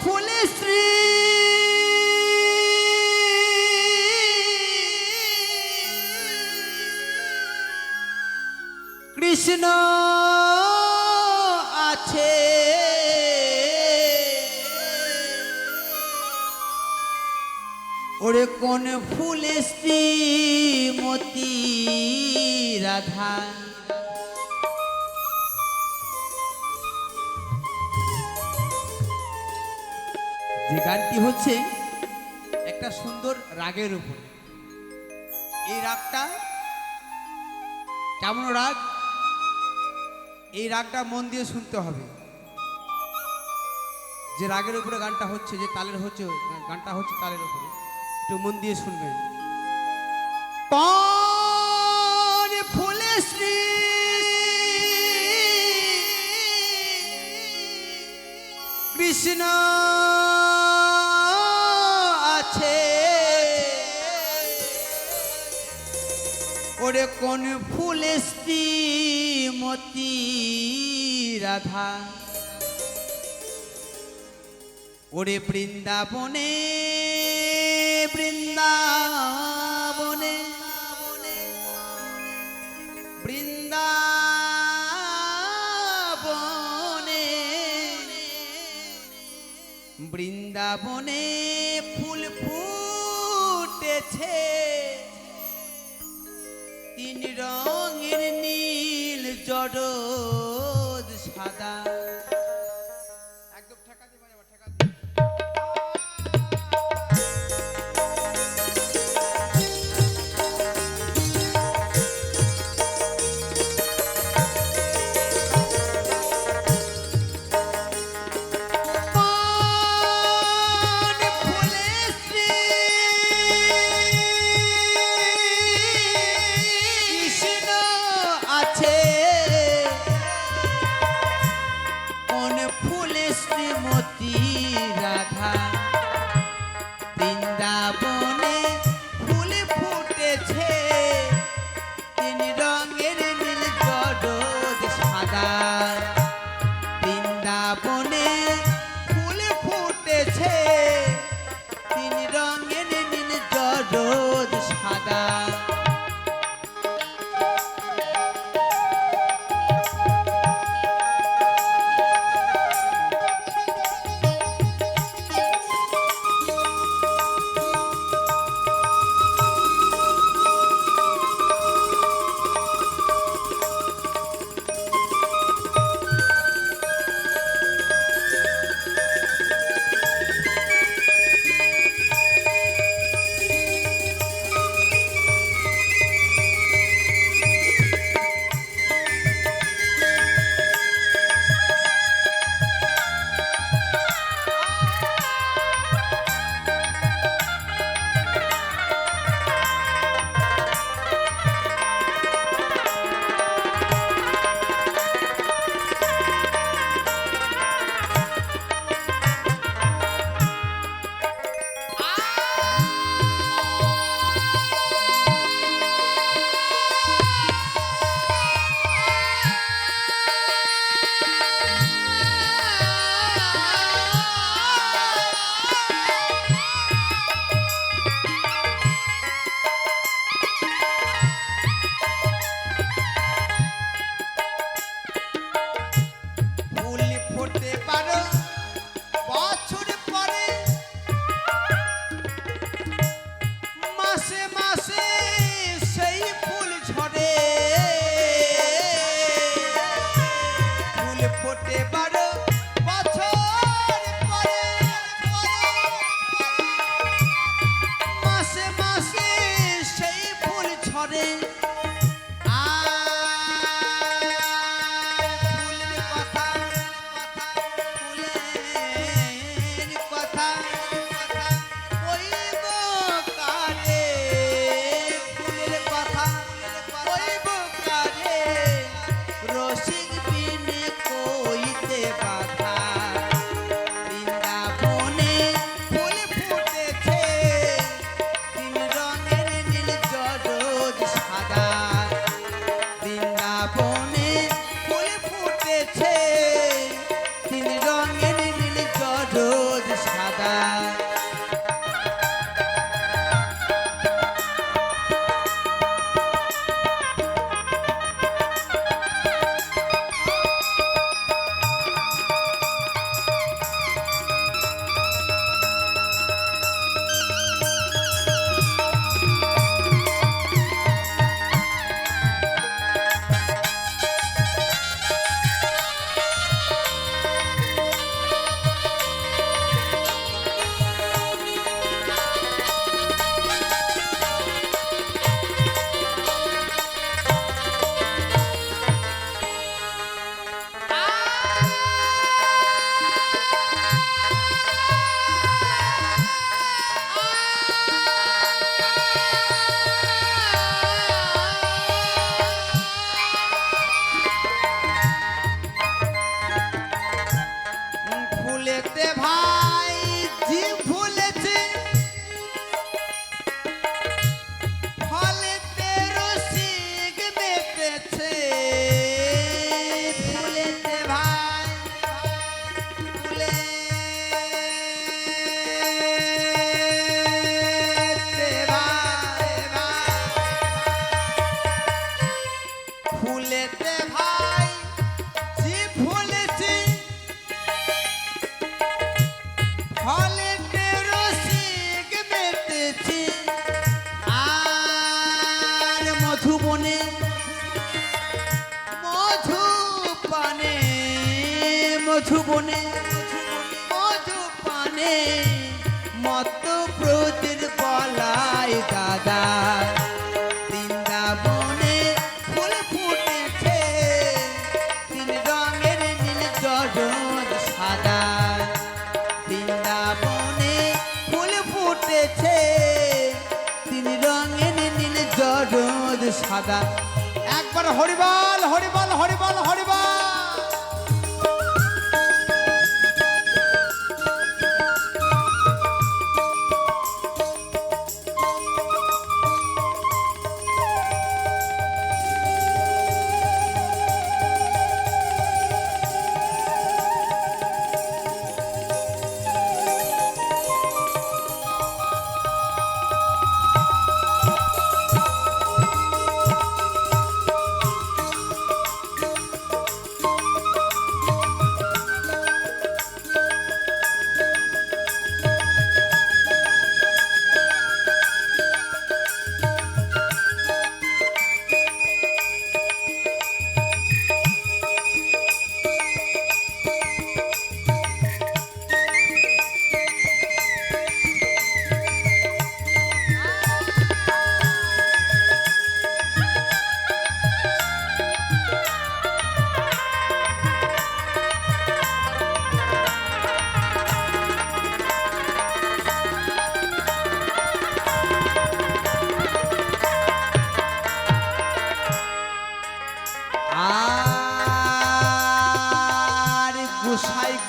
ফুলে কৃষ্ণ আছে। ওরে কোন ফুলে শ্রীমতী রাধা। গানটি হচ্ছে একটা সুন্দর রাগের উপর। এই রাগটা কেমন রাগ? এই রাগটা মন দিয়ে শুনতে হবে। যে রাগের উপরে গানটা হচ্ছে, যে তালের হচ্ছে, গানটা হচ্ছে তালের উপরে, একটু মন দিয়ে শুনবেন। ফুলে কৃষ্ণ ওরে কোন ফুলে মতি রাধা। ওরে বৃন্দাবনে বৃন্দাবনে বৃন্দাবনে বৃন্দাবনে ফুল ফুটেছে। রঙের নীল জড সাদা। আছে ফুল মধুবনে মধু পানে মত প্রতির বলাই দাদা। ফুটেছে, তিন সাদা। ফুটেছে, তিন সাদা। একবার হরিবল হরিবল হরিবল হরিবল!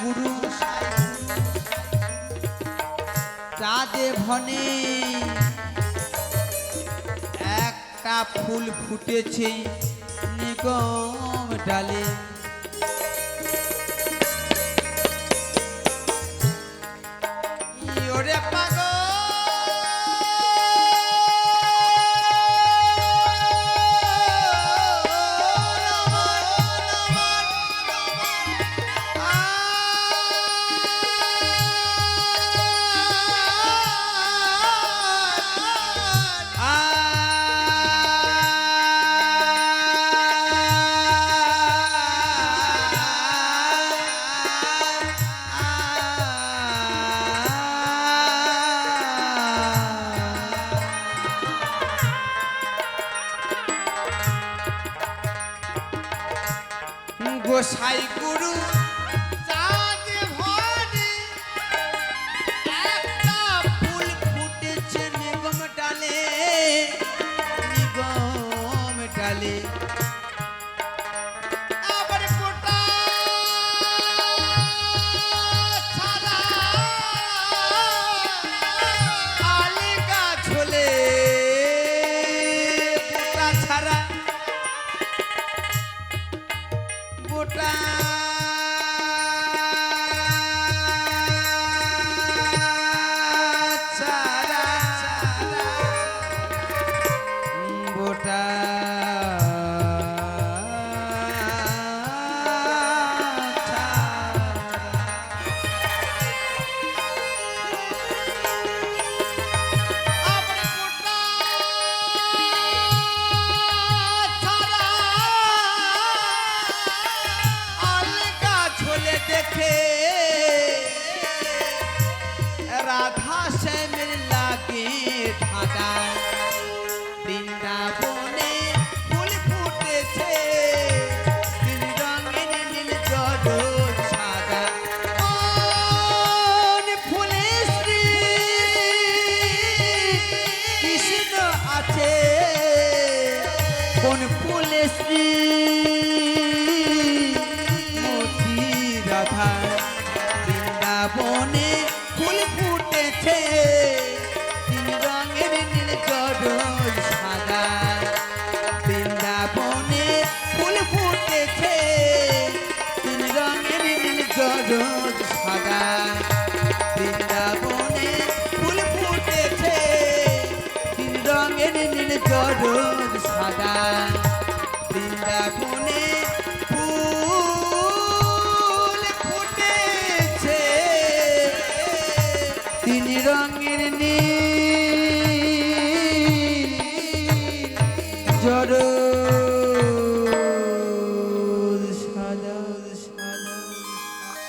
গুরু চাঁদে ভনে একটা ফুল ফুটেছে নিগম ডালে। ওরে গোসাই Bye. সাদা